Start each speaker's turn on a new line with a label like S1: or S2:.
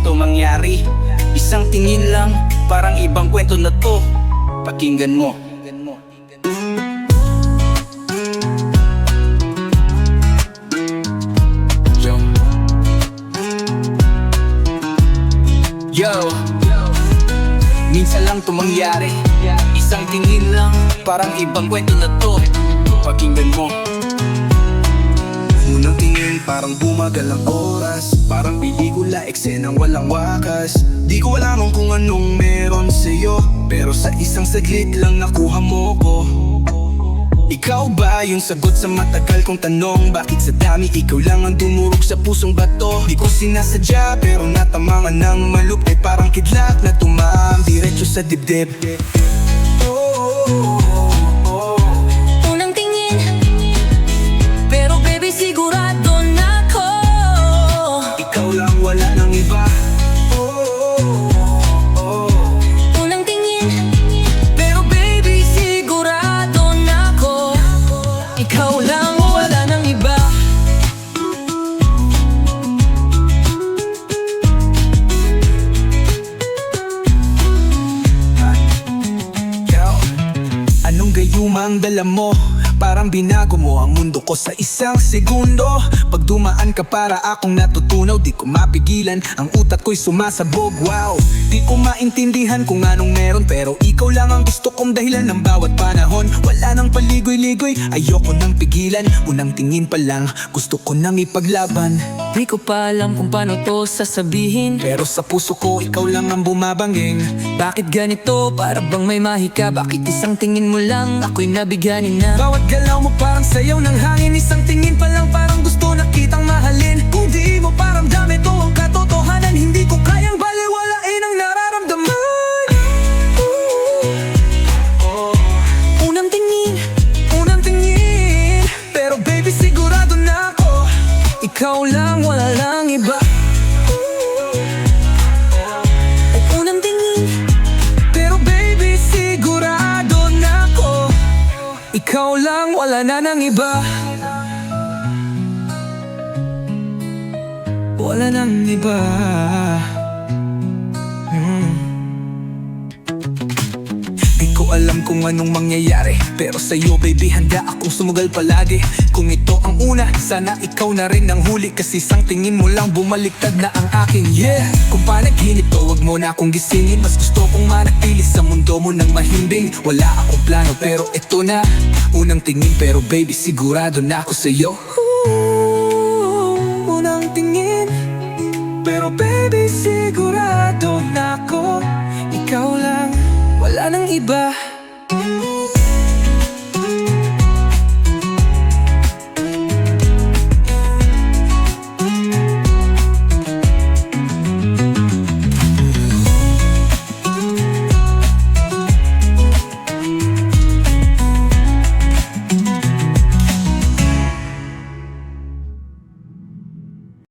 S1: to mangyari. Isang tingin lang, parang ibang kwento na to. Pakinggan mo. Yo Yo. Minsan lang to mangyari. Isang tingin lang, parang ibang kwento na to. Pakinggan mo
S2: Unang tingin parang bumagal ang oras. Parang pelikula, eksenang walang wakas. Di ko alam kung anong meron sa'yo Pero sa isang saglit lang nakuha mo ko. Ikaw ba yung sagot sa matagal kong tanong? Bakit sa dami ikaw lang ang dumurog sa pusong bato? Di ko sinasadya pero natamangan ng malupit Parang kidlat na tumam diretso sa dibdib. Oh, oh, oh, oh. Anong gayuma ang dala mo? Parang binago mo ang mundo ko sa isang segundo. Pag dumaan ka para akong natutunaw Di ko mapigilan, ang utak ko'y sumasabog Wow, di ko maintindihan kung anong meron Pero ikaw lang ang gusto kong dahilan ng bawat panahon. Wala nang paligoy-ligoy, ayoko nang pigilan. Unang tingin pa lang, gusto ko nang ipaglaban.
S3: Di ko pa alam kung paano to sasabihin.
S2: Pero sa puso ko, ikaw lang ang bumabanging
S3: Bakit ganito? Para bang may mahika? Bakit isang tingin mo lang ako'y nabigyanin na?
S2: Bawat galaw mo parang sayaw ng hangin Isang tingin pa lang parang gusto na kitang mahalin. Kung di mo parang dami to ang katotohanan Hindi ko kayang baliwalain ang nararamdaman. Ooh.
S3: Unang tingin
S2: Unang tingin. Pero baby sigurado na ako.
S3: Ikaw lang, wala lang iba
S2: wala na ng iba. Wala nang iba alam kung anong mangyayari. Pero sa'yo baby handa akong sumugal palagi. Kung ito ang una, sana ikaw na rin ang huli. Kasi isang tingin mo lang bumaliktad na ang aking Yeah, kung panaginip to wag mo na akong gisingin. Mas gusto kong manatili sa mundo mo ng mahimbing. Wala akong plano pero ito na Unang tingin. Pero baby sigurado na ako sa'yo. Ooh, Unang tingin. Pero baby sigurado na ako. Ikaw lang, wala nang iba